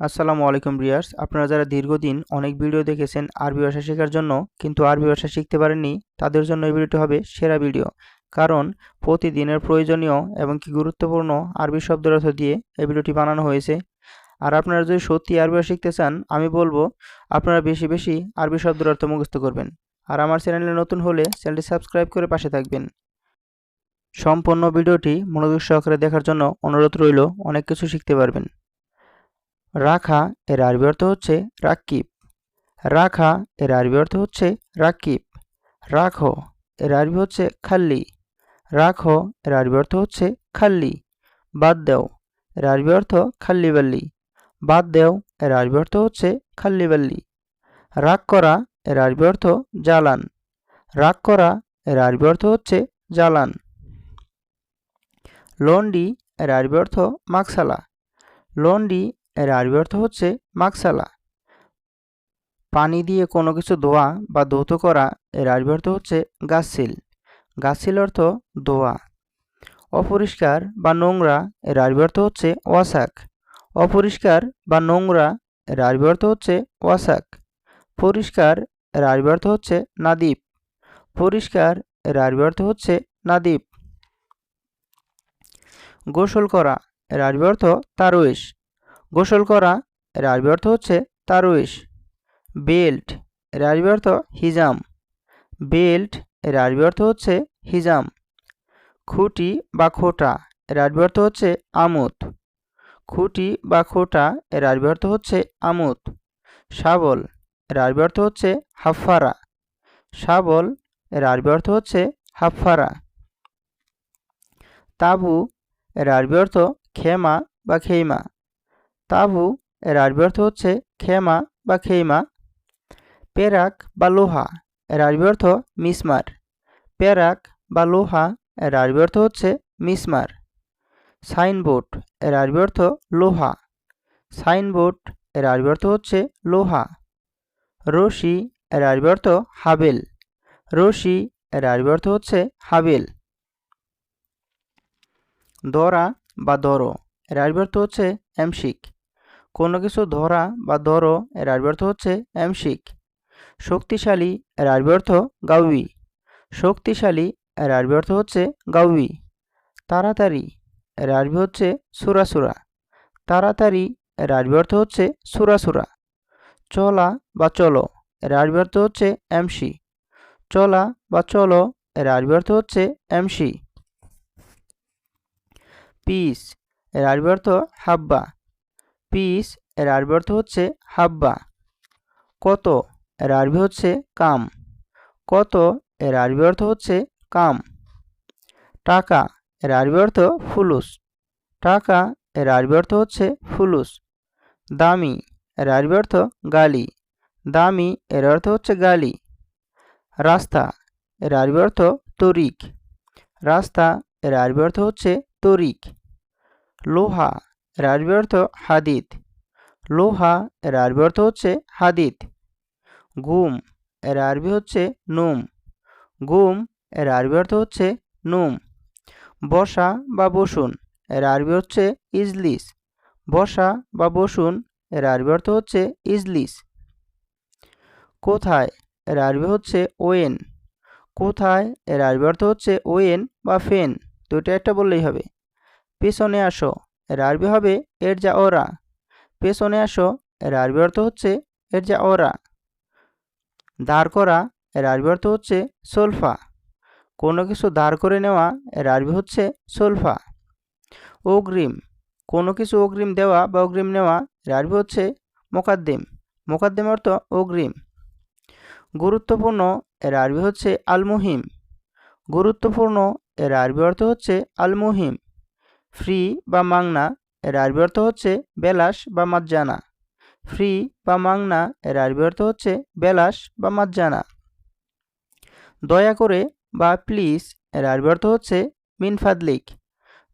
আসসালামু আলাইকুম রিয়ার্স আপনারা যারা দীর্ঘদিন অনেক ভিডিও দেখেছেন আরবি ভাষা শেখার জন্য, কিন্তু আরবি ভাষা শিখতে পারেননি, তাদের জন্য এই ভিডিওটি হবে সেরা ভিডিও। কারণ প্রতিদিনের প্রয়োজনীয় এবং কি গুরুত্বপূর্ণ আরবি শব্দের অর্থ দিয়ে এই ভিডিওটি বানানো হয়েছে। আর আপনারা যদি সত্যি আরবি ভাষা শিখতে চান, আমি বলব, আপনারা বেশি বেশি আরবি শব্দের অর্থ মুখস্থ করবেন। আর আমার চ্যানেলে নতুন হলে চ্যানেলটি সাবস্ক্রাইব করে পাশে থাকবেন। সম্পূর্ণ ভিডিওটি মনোযোগ সহকারে দেখার জন্য অনুরোধ রইল, অনেক কিছু শিখতে পারবেন। রাখা এর আরবি অর্থ হচ্ছে রাকিব। রাখা এর আরবি অর্থ হচ্ছে রাকিব। রাখো এর আরবি হচ্ছে খাল্লি। রাখো এর আরবি অর্থ হচ্ছে খাল্লি। বাদ দেও এর আরবি অর্থ খাল্লি বাল্লি বাদ দেও এর আরবি অর্থ হচ্ছে খাল্লি বাল্লি রাগ করা এর আরবি অর্থ জ্বালান। রাগ করা এর আরবি অর্থ হচ্ছে জ্বালান। লন্ডি এর আরবি অর্থ মাকসালা। লন্ডি এর আরবি অর্থ হচ্ছে মাকসালা। পানি দিয়ে কোনো কিছু ধোয়া বা ধৌত করা, এর আরবি অর্থ হচ্ছে গাছিল গাছিল অর্থ ধোয়া। অপরিষ্কার বা নোংরা, এর আরবি অর্থ হচ্ছে ওয়াসাক। অপরিষ্কার বা নোংরা, এর আরবি অর্থ হচ্ছে ওয়াসাক। পরিষ্কার, এর আরবি অর্থ হচ্ছে নাদীপ পরিষ্কার, এর আরবি অর্থ হচ্ছে নাদীপ গোসল করা, এর আরবি অর্থ তারুয়েশ। গোসল করা, এর আরবি অর্থ হচ্ছে তারুইশ। বেল্ট, এর আরবি অর্থ হিজাম। বেল্ট, এর আরবি অর্থ হচ্ছে হিজাম। খুঁটি বা খোটা, এর আরবি অর্থ হচ্ছে আমুদ। খুঁটি বা খোটা, এর আরবি অর্থ হচ্ছে আমুদ। শাবল, এর আরবি অর্থ হচ্ছে হাফফারা। শাবল, এর আরবি অর্থ হচ্ছে হাফফারা। তাবু, এর আরবি অর্থ খেমা বা খেইমা। তাবু এর আরবি অর্থ হচ্ছে খেমা বা খেইমা, পেরাক বা লোহা এর আরবি অর্থ মিসমার, পেরাক বা লোহা এর আরবি অর্থ হচ্ছে মিসমার সাইনবোর্ড এর আরবি অর্থ লোহা সাইনবোর্ড এর আরবি অর্থ হচ্ছে লোহা, রশি এর আরবি অর্থ হাবেল, রশি এর আরবি অর্থ হচ্ছে হাবেল, দরা বা দরো এর আরবি অর্থ হচ্ছে এমশিক কোনো কিছু ধরা বা ধরো, এর আরবি অর্থ হচ্ছে এমশিক শক্তিশালী, এর আরবি অর্থ গাউবি শক্তিশালী, এর আরবি অর্থ হচ্ছে গাউবি তাড়াতাড়ি, এর আরবি হচ্ছে সুরাসুরা তাড়াতাড়ি, এর আরবি অর্থ হচ্ছে সুরাসুরা চলা বা চলো, এর আরবি অর্থ হচ্ছে এমসি চলা বা চলো, এর আরবি অর্থ হচ্ছে এমসি পিস, এর আরবি অর্থ হাব্বা। পিস, এর আরবি অর্থ হচ্ছে হাব্বা। কত, এর আরবি হচ্ছে কাম। কত, এর আরবি অর্থ হচ্ছে কাম। টাকা, এর আরবি অর্থ ফুলুস। টাকা, এর আরবি অর্থ হচ্ছে ফুলুস। দামি, এর আরবি অর্থ গালি। দামি, এর অর্থ হচ্ছে গালি। রাস্তা, এর আরবি অর্থ তরিক। রাস্তা, এর আরবি অর্থ হচ্ছে তরিক। লোহা আরবি অর্থ হাদিদ। লোহা এর আরবি অর্থ হচ্ছে হাদিদ। গুম এর আরবি হচ্ছে নুম। গুম এর আরবি অর্থ হচ্ছে নুম। বসা বা বসুন এর আরবি হচ্ছে ইজলিস। বসা বা বসুন এর আরবি অর্থ হচ্ছে ইজলিস। কোথায় এর আরবি হচ্ছে ওয়েন? কোথায় এর আরবি অর্থ হচ্ছে ওয়েন বা ফেন? দুটো একটা বললেই হবে। পেছনে আসো। এর আরবি হবে এর যা ওরা। পেছনে আসো এর আরবি অর্থ হচ্ছে এর যা ওরা। দাঁড় করা এর আরবি অর্থ হচ্ছে সোলফা। কোনো কিছু দাঁড় করে নেওয়া এর আরবি হচ্ছে সোলফা। অগ্রিম, কোনো কিছু অগ্রিম দেওয়া বা অগ্রিম নেওয়া এর আরবি হচ্ছে মোকাদ্দিম। মোকাদ্দিম অর্থ অগ্রিম। গুরুত্বপূর্ণ এর আরবি হচ্ছে আল মুহিম গুরুত্বপূর্ণ এর আরবি অর্থ হচ্ছে আল মুহিম ফ্রি বা মাংনা এর আরবি অর্থ হচ্ছে বেলাস বা মাজ্জানা। ফ্রি বা মাংনা এর আরবি অর্থ হচ্ছে বেলাস বা মাজ্জানা। দয়া করে বা প্লিজ এর আরবি অর্থ হচ্ছে মিনফাদলিক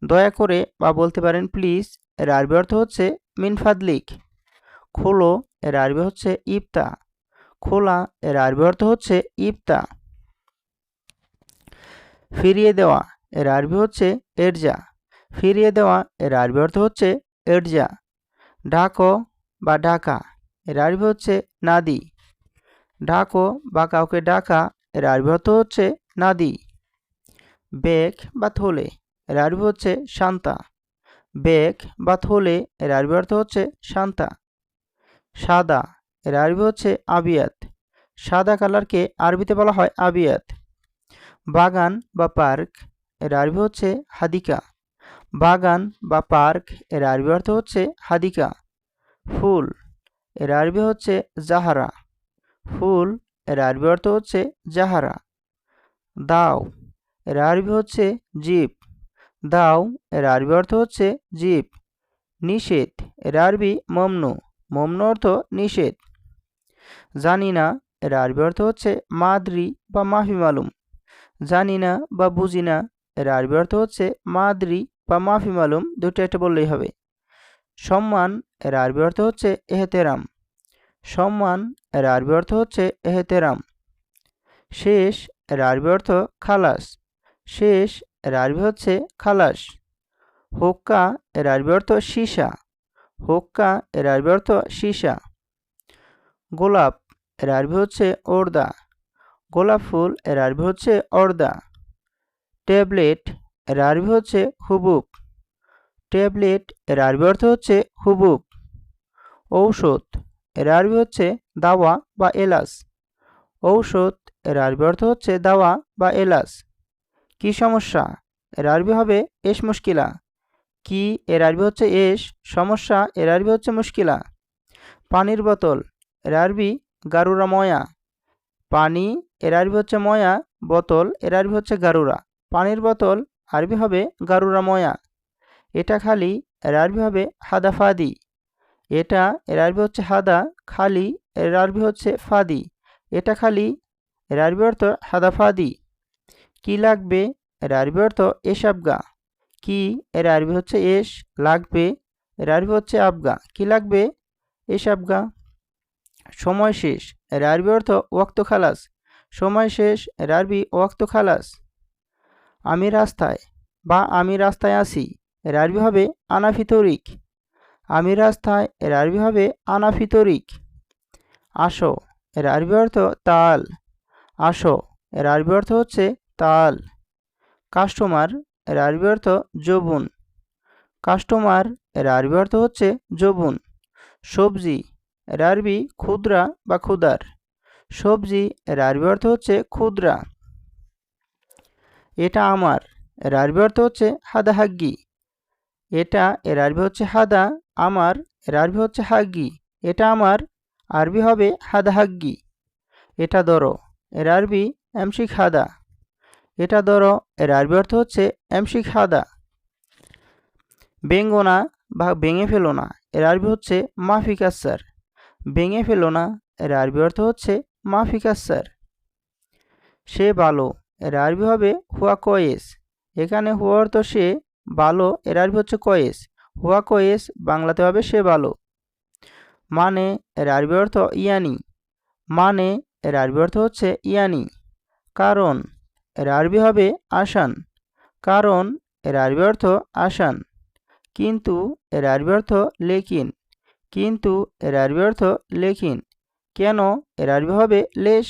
দয়া করে বা বলতে পারেন প্লিজ এর আরবি অর্থ হচ্ছে মিনফাদলিক খোলো এর আরবি হচ্ছে ইফতা। খোলা এর আরবি অর্থ হচ্ছে ইফতা। ফিরিয়ে দেওয়া এর আরবি হচ্ছে এরজা। ফিরিয়ে দেওয়া, এর আরবি অর্থ হচ্ছে এরজা ঢাকো বা ঢাকা এর আরবি হচ্ছে নাদি। ঢাকো বা কাউকে ডাকা, এর আরবি অর্থ হচ্ছে নাদি। বেগ বা থলে, এর আরবি হচ্ছে শান্তা। বেগ বা থলে, এর আরবি অর্থ হচ্ছে শান্তা। সাদা, এর আরবি হচ্ছে আবিয়াত। সাদা কালারকে আরবিতে বলা হয় আবিয়াত। বাগান বা পার্ক, এর আরবি হচ্ছে হাদিকা। বাগান বা পার্কের আরবি অর্থ হচ্ছে হাদিকা। ফুল এর আরবি হচ্ছে জাহারা। ফুল এর আরবি অর্থ হচ্ছে জাহারা। দাও এর আরবি হচ্ছে জিপ দাও এর আরবি অর্থ হচ্ছে জিপ নিষেধ এর আরবি মমনু। মমনু অর্থ নিষেধ। জানি না এর আরবি অর্থ হচ্ছে মাদ্রি বা মাফি মালুম। জানি না বা বুঝি না এর আরবি অর্থ হচ্ছে মাদ্রি বা মাফি মালুম দুটো একটা বললেই হবে। সম্মান এর আরবি অর্থ হচ্ছে এহেতেরাম। সম্মান এর আরবি অর্থ হচ্ছে এহেতেরাম। শেষ এর আরবি অর্থ খালাস। শেষ এর আরবি হচ্ছে খালাস। হোক্কা এর আরবি অর্থ সীসা। হোক্কা এর আরবি অর্থ সীসা। গোলাপ এর আরবি হচ্ছে ওর্দা গোলাপ ফুল এর আরবি হচ্ছে অর্দা ট্যাবলেট এর আরবি হচ্ছে হুবুক। ট্যাবলেট এর আরবি অর্থ হচ্ছে হুবুক। ঔষধ এর আরবি হচ্ছে দাওয়া বা এলাস ঔষধ এর আরবি অর্থ হচ্ছে দাওয়া বা এলাস কি সমস্যা? এর আরবি হবে এস মুশকিলা। কি এর আরবি হচ্ছে এস। সমস্যা এর আরবি হচ্ছে মুশকিলা। পানির বোতল এর আরবি গারুরা ময়া। পানি এর আরবি হচ্ছে ময়া। বোতল এর আরবি হচ্ছে গারুরা। পানির বোতল আরবি হবে গারুরা ময়া এটা খালি এর আরবি হবে হাদা ফাদি এটা এর আরবি হচ্ছে হাদা, খালি এর আরবি হচ্ছে ফাদি। এটা খালি এর আরবি অর্থ হাদা ফাদি কী লাগবে? এর আরবি অর্থ এসাবগা কি? এর আরবি হচ্ছে এস লাগবে? এর আরবি হচ্ছে আবগা। কি লাগবে? এসাবগা সময় শেষ। এর আরবি অর্থ ওয়াক্ত খালাস। সময় শেষ। এর আরবি ওয়াক্ত খালাস। আমি রাস্তায় বা আমি রাস্তায় আসি এর আরবি হবে আনাফিতরিক। আমি রাস্তায় এর আরবি হবে আনাফিতরিক। আসো এর আরবি অর্থ তাল। আসো এর আরবি অর্থ হচ্ছে তাল। কাস্টমার এর আরবি অর্থ যবুন। কাস্টমার এর আরবি অর্থ হচ্ছে যবুন। সবজি এর আরবি ক্ষুদ্রা বা ক্ষুদার সবজি এর আরবি অর্থ হচ্ছে ক্ষুদ্রা এটা আমার, এর আরবি অর্থ হচ্ছে হাদা হাগ্গি। এটা, এর আরবি হচ্ছে হাদা, আমার, এর আরবি হচ্ছে হাগ্গি। এটা আমার, আরবি হবে হাদা হাগ্গি। এটা ধরো, এর আরবি এমশিক হাদা। এটা ধরো, এর আরবি অর্থ হচ্ছে এমশিক হাদা। বেঙ্গনা বা ভেঙে ফেলো না, এর আরবি হচ্ছে মাফিকাসার ভেঙে ফেলো না, এর আরবি অর্থ হচ্ছে মাফিকাসার সে ভালো এর আরবি হবে হুয়া কয়েস। এখানে হুয়া অর্থ সে ভালো এর আরবি হচ্ছে কয়েস। হুয়া কয়েস বাংলাতে হবে সে ভালো। মানে এর আরবি অর্থ ইয়ানি। মানে এর আরবি অর্থ হচ্ছে ইয়ানি। কারণ এর আরবি হবে আসান। কারণ এর আরবি অর্থ আসান। কিন্তু এর আরবি অর্থ লেকিন। কিন্তু এর আরবি অর্থ লেখিন কেন এর আরবি হবে লেশ।